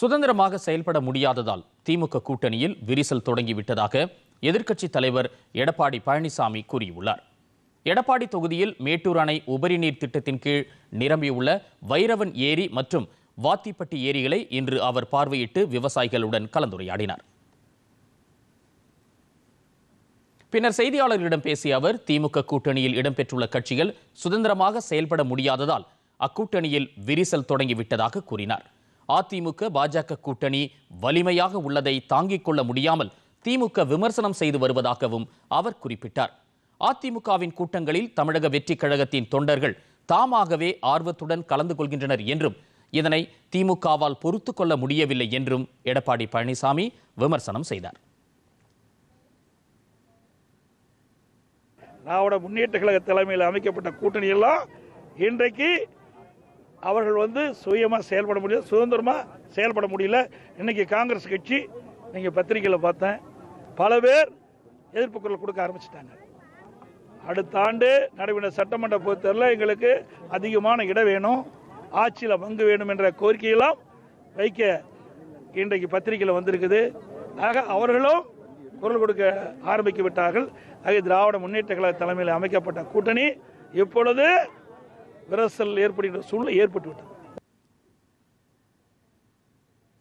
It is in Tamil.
சுதந்திரமாக செயல்பட முடியாததால் திமுக கூட்டணியில் விரிசல் தொடங்கிவிட்டதாக எதிர்க்கட்சித் தலைவர் எடப்பாடி பழனிசாமி கூறியுள்ளார். எடப்பாடி தொகுதியில் மேட்டூர் அணை உபரிநீர் திட்டத்தின் கீழ் நிரம்பியுள்ள வைரவன் ஏரி மற்றும் வாத்திப்பட்டி ஏரிகளை இன்று அவர் பார்வையிட்டு விவசாயிகளுடன் கலந்துரையாடினார். பின்னர் செய்தியாளர்களிடம் பேசிய அவர் திமுக கூட்டணியில் இடம்பெற்றுள்ள கட்சிகள் சுதந்திரமாக செயல்பட முடியாததால் அக்கூட்டணியில் விரிசல் தொடங்கிவிட்டதாக கூறினார். அதிமுக பாஜக கூட்டணி வலிமையாக உள்ளதை தாங்கிக் கொள்ள முடியாமல் திமுக விமர்சனம் செய்து வருவதாகவும் அவர் குறிப்பிட்டார். அதிமுகவின் கூட்டங்களில் தமிழக வெற்றிக் கழகத்தின் தொண்டர்கள் தாமாகவே ஆர்வத்துடன் கலந்து கொள்கின்றனர் என்றும் இதனை திமுகவால் பொறுத்து கொள்ள முடியவில்லை என்றும் எடப்பாடி பழனிசாமி விமர்சனம் செய்தார். திராவிட முன்னேற்ற கழக தலைமையில் அமைக்கப்பட்ட கூட்டணி எல்லாம் இன்றைக்கு அவர்கள் வந்து சுயமாக செயல்பட முடியல சுதந்திரமாக செயல்பட முடியல. இன்னைக்கு காங்கிரஸ் கட்சி நீங்கள் பத்திரிகையில் பார்த்தேன் பல பேர் எதிர்ப்பு குரல் கொடுக்க ஆரம்பிச்சிட்டாங்க. அடுத்த ஆண்டு நடைபெற்ற சட்டமன்ற பொறுத்தவரையில் எங்களுக்கு அதிகமான இடம் வேணும் ஆட்சியில் பங்கு வேணும் என்ற கோரிக்கையெல்லாம் வைக்க இன்றைக்கு பத்திரிகையில் வந்திருக்குது. ஆக அவர்களும் குரல் கொடுக்க ஆரம்பித்து விட்டார்கள். ஆக திராவிட முன்னேற்ற கழக தலைமையில் அமைக்கப்பட்ட கூட்டணி இப்பொழுது விரசல் ஏற்படுகின்ற சூழ்நிலை ஏற்பட்டுவிட்டது.